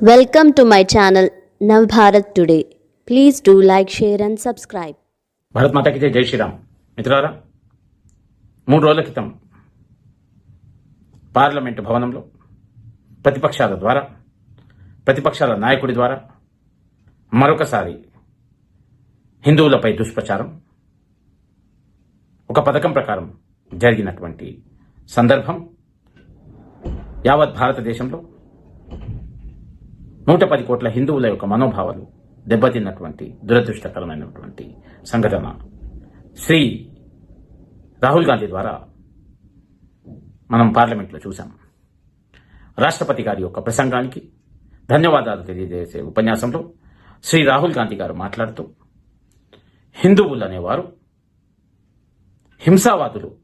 Welcome to my channel Navbharat today please do like share and subscribe Bharat మాతకి జై శ్రీరామ్ మిత్రులారా మూడు రోజుల క్రితం పార్లమెంటు భవనంలో ప్రతిపక్షాల ద్వారా ప్రతిపక్షాల నాయకుడి ద్వారా మరొకసారి హిందువులపై దుష్ప్రచారం ఒక పథకం ప్రకారం జరిగినటువంటి సందర్భం యావత్ భారతదేశంలో నూట పది కోట్ల హిందువుల యొక్క మనోభావాలు దెబ్బతిన్నటువంటి దురదృష్టకరమైనటువంటి సంఘటన. శ్రీ రాహుల్ గాంధీ ద్వారా మనం పార్లమెంట్లో చూసాం రాష్ట్రపతి గారి యొక్క ప్రసంగానికి ధన్యవాదాలు తెలియజేసే ఉపన్యాసంలో శ్రీ రాహుల్ గాంధీ గారు మాట్లాడుతూ హిందువులు అనేవారు హింసావాదులు.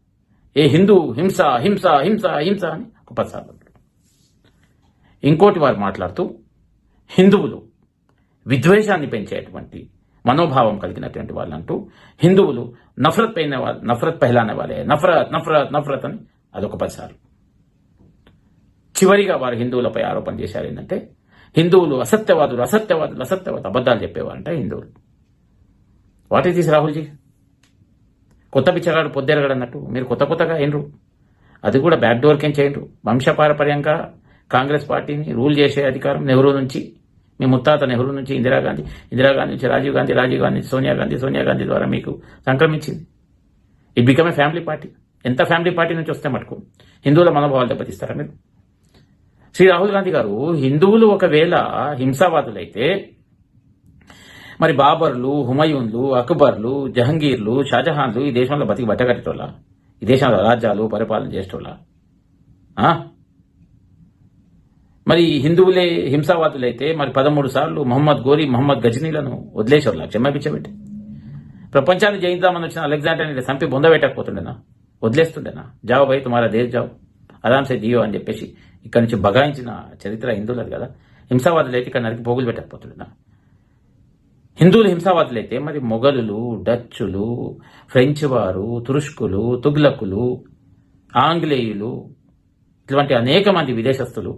ఏ హిందూ హింస హింస హింస హింస అని ఒక ఇంకోటి వారు మాట్లాడుతూ హిందువులు విద్వేషాన్ని పెంచేటువంటి మనోభావం కలిగినటువంటి వాళ్ళంటూ హిందువులు నఫరత్ పైన వాళ్ళు నఫరత్ పహలానే వాళ్ళే. నఫరత్ నఫరత్ నఫరత్ అని అదొక పదిసార్లు చివరిగా వారు హిందువులపై ఆరోపణ చేశారు ఏంటంటే హిందువులు అసత్యవాదులు అసత్యవాదులు అసత్యవాదులు అబద్ధాలు చెప్పేవారంట హిందువులు. వాట్ ఈస్ దిస్ రాహుల్జీ కొత్త పిచ్చగాడు పొద్దెరగడన్నట్టు మీరు కొత్త కొత్తగా అయినరు. అది కూడా బ్యాక్ డోర్కేం చేయండి వంశపారపర్యంగా కాంగ్రెస్ పార్టీని రూల్ చేసే అధికారం నెహ్రూ నుంచి మీ ముత్తాత నెహ్రూ నుంచి ఇందిరాగాంధీ ఇందిరాగాంధీ నుంచి రాజీవ్ గాంధీ రాజీవ్ గాంధీ సోనియా గాంధీ సోనియా గాంధీ ద్వారా మీకు సంక్రమించింది. It become a family party ఎంత ఫ్యామిలీ పార్టీ నుంచి వస్తే మటుకు హిందువుల మనోభావాలు దెబ్బతీస్తారా మీరు? శ్రీ రాహుల్ గాంధీ గారు హిందువులు ఒకవేళ హింసావాదులైతే మరి బాబర్లు హుమయూన్లు అక్బర్లు జహంగీర్లు షాజహాన్లు ఈ దేశంలో బతికి బట్టగట్టేటోళ్ళ? ఈ దేశంలో రాజ్యాలు పరిపాలన చేసేటోళ్ళ? మరి హిందువులే హింసావాదులైతే మరి పదమూడు సార్లు మహమ్మద్ గోరి మహమ్మద్ గజనీలను వదిలేసేవాళ్ళ క్షమాపించబెట్టి ప్రపంచాన్ని జయిద్దామని వచ్చిన అలెగ్జాండర్ని సంపి బొందబెట్టకపోతుండేనా వదిలేస్తుండేనా? జావ్ భయ తుమారా దేశ్ జావు. ఆరాంసే దియో అని చెప్పేసి ఇక్కడి నుంచి బగాయించిన చరిత్ర హిందువులది కదా. హింసావాదులైతే ఇక్కడ నరికి పోగులు పెట్టకపోతుండేనా? హిందువులు హింసావాదులైతే మరి మొఘలులు డచ్చులు ఫ్రెంచ్ వారు తురుష్కులు తుగ్లకులు ఆంగ్లేయులు ఇటువంటి అనేక మంది విదేశస్తులు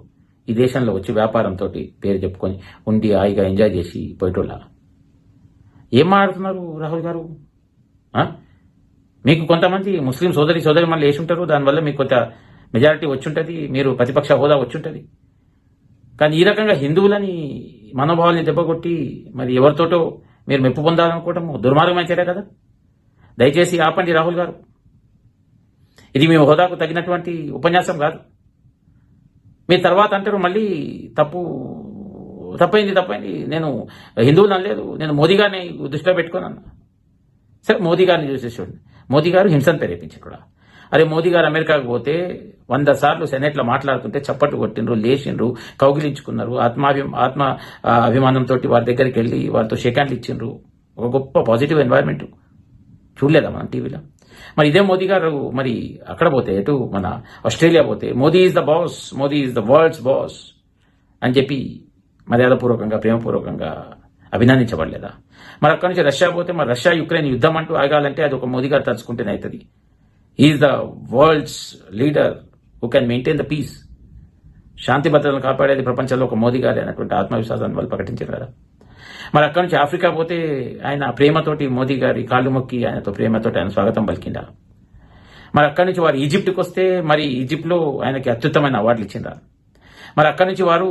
ఈ దేశంలో వచ్చి వ్యాపారంతో పేరు చెప్పుకొని ఉండి హాయిగా ఎంజాయ్ చేసి పోయేటోళ్ళ. ఏం మాట్లాడుతున్నారు రాహుల్ గారు? మీకు కొంతమంది ముస్లిం సోదరి సోదరి మళ్ళీ వేసుంటారు దానివల్ల మీకు కొంత మెజారిటీ వచ్చుంటుంది మీరు ప్రతిపక్ష హోదా వచ్చుంటుంది. కానీ ఈ రకంగా హిందువులని మనోభావాల్ని దెబ్బకొట్టి మరి ఎవరితోటో మీరు మెప్పు పొందాలనుకోవటం దుర్మార్గమైన చర్య కదా? దయచేసి ఆపండి రాహుల్ గారు. ఇది మీ హోదాకు తగినటువంటి ఉపన్యాసం కాదు. మీ తర్వాత అంటారు మళ్ళీ తప్పు తప్పైంది తప్పైంది. నేను హిందువులు అనలేదు. నేను మోదీ గారిని దృష్టిలో పెట్టుకున్నాను. సరే మోదీ గారిని చూసేసాడు మోదీ గారు హింసను ప్రేరేపించారు అరే మోదీ గారు అమెరికాకు పోతే వంద సార్లు సెనెట్లో మాట్లాడుతుంటే చప్పట్లు కొట్టిండ్రు లేచిండ్రు కౌగిలించుకున్నారు. ఆత్మాభి ఆత్మ అభిమానంతో వారి దగ్గరికి వెళ్ళి వారితో షేక్ హ్యాండ్లు ఇచ్చిండ్రు. ఒక గొప్ప పాజిటివ్ ఎన్వైరన్మెంట్. చూడలేదా మనం టీవీలో? మరి ఇదే మోదీ గారు మరి అక్కడ పోతే ఎటు? మన ఆస్ట్రేలియా పోతే Modi is the boss Modi is the world's boss అని చెప్పి మర్యాదపూర్వకంగా ప్రేమపూర్వకంగా అభినందించబడలేదా? మరి అక్కడి నుంచి రష్యా పోతే మరి రష్యా యుక్రెయిన్ యుద్ధం అంటూ ఆగాలంటే అది ఒక మోదీ గారు తలుచుకుంటేనే అవుతుంది. Is the world's leader who can maintain the peace శాంతి భద్రతను కాపాడేది ప్రపంచంలో ఒక మోదీ గారి అనేటువంటి ఆత్మవిశ్వాసాన్ని వాళ్ళు ప్రకటించారు కదా. మరి అక్కడి నుంచి ఆఫ్రికా పోతే ఆయన ప్రేమతోటి మోదీ గారి కాళ్ళు మొక్కి ఆయనతో ప్రేమతోటి ఆయన స్వాగతం పలికిందా మరి అక్కడి నుంచి వారు ఈజిప్ట్కి వస్తే మరి ఈజిప్ట్లో ఆయనకి అత్యుత్తమైన అవార్డులు ఇచ్చిందా మరి అక్కడి నుంచి వారు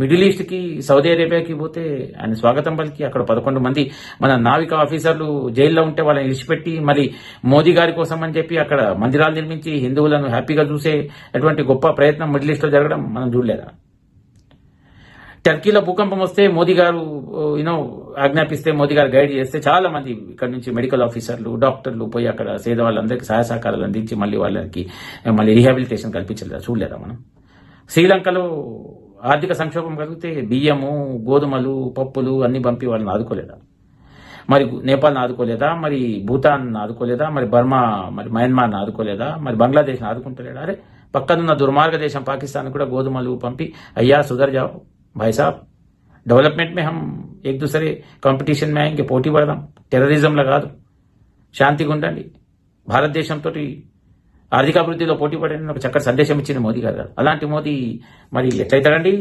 మిడిల్ ఈస్ట్కి సౌదీ అరేబియాకి పోతే ఆయన స్వాగతం పలికి అక్కడ పదకొండు మంది మన నావిక ఆఫీసర్లు జైల్లో ఉంటే వాళ్ళని విడిచిపెట్టి మరి మోదీ గారి కోసం అని చెప్పి అక్కడ మందిరాలు నిర్మించి హిందువులను హ్యాపీగా చూసే అటువంటి గొప్ప ప్రయత్నం మిడిల్ ఈస్ట్లో జరగడం మనం చూడలేదా? టర్కీలో భూకంపం వస్తే మోదీ గారు యూనో ఆజ్ఞాపిస్తే మోదీ గారు గైడ్ చేస్తే చాలా మంది ఇక్కడ నుంచి మెడికల్ ఆఫీసర్లు డాక్టర్లు పోయి అక్కడ సేద వాళ్ళందరికీ సహాయ సహకారాలు అందించి మళ్ళీ వాళ్ళకి మళ్ళీ రీహాబిలిటేషన్ కల్పించలేదా? చూడలేదా మనం? శ్రీలంకలో ఆర్థిక సంక్షోభం కలిగితే బియ్యము గోధుమలు పప్పులు అన్ని పంపి వాళ్ళని ఆదుకోలేదా? మరి నేపాల్ని ఆదుకోలేదా? మరి భూటాన్ ఆదుకోలేదా? మరి బర్మా మరి మయన్మార్ని ఆదుకోలేదా? మరి బంగ్లాదేశ్ని ఆదుకుంటలేదా అరే పక్కనున్న దుర్మార్గ దేశం పాకిస్తాన్ కూడా గోధుమలు పంపి అయ్యా సుధర్ भाई साहब डेवलपमेंट में हम एक दूसरे కాంపిటీషన్ में आएंगे పోటీ పడదాం టెర్రరిజంలో కాదు శాంతిగా ఉండండి భారతదేశంతో ఆర్థికాభివృద్ధిలో పోటీ పడని ఒక చక్కటి సందేశం ఇచ్చింది మోదీ గారు అలాంటి మోదీ మరి ఎట్లయితాడండి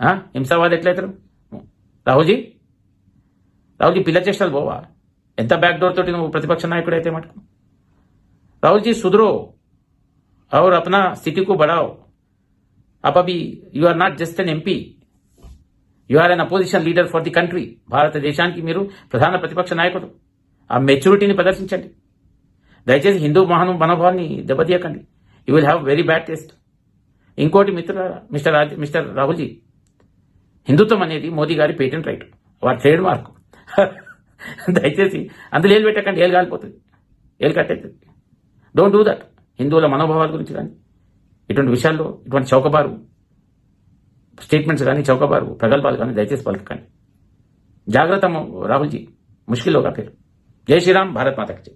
ఆ? హింసావాది ఎట్లయితారు రాహుల్జీ రాహుల్జీ పిల్ల చేష్టలు పోవా ఎంత బ్యాక్ డోర్ తోటి నువ్వు ప్రతిపక్ష నాయకుడు అయితే మటుకు राहुल जी सुधरो और अपना स्थिति को बढ़ाओ आप अभी you are not just an MP you are an opposition leader for the country భారతదేశానికి మీరు ప్రధాన ప్రతిపక్ష నాయకుడు. ఆ మెచ్యూరిటీని ప్రదర్శించండి. దయచేసి హిందూ మహాను మనోభావాన్ని దెబ్బతీయకండి. You will have very bad taste ఇంకోటి మిత్రుల మిస్టర్ రాజ్ మిస్టర్ రాహుల్జీ. హిందుత్వం అనేది మోదీ గారి పేటెంట్ రైట్. వారి ట్రేడ్ మార్క్ దయచేసి అందులో ఏలు పెట్టకండి. ఏలు కాలిపోతుంది. ఏలు కట్టేస్తుంది డోంట్ డూ దట్ హిందువుల మనోభావాల గురించి కానీ ఇటువంటి విషయాల్లో ఇటువంటి చౌకబారు స్టేట్మెంట్స్ కానీ చౌకబారు ప్రగల్భాలు కానీ దయచేసి పలకకండి. జాగ్రత్త రాహుల్జీ ముష్కిల్లోగా పేరు. జై శ్రీరామ్ భారత్ మాతకి జై.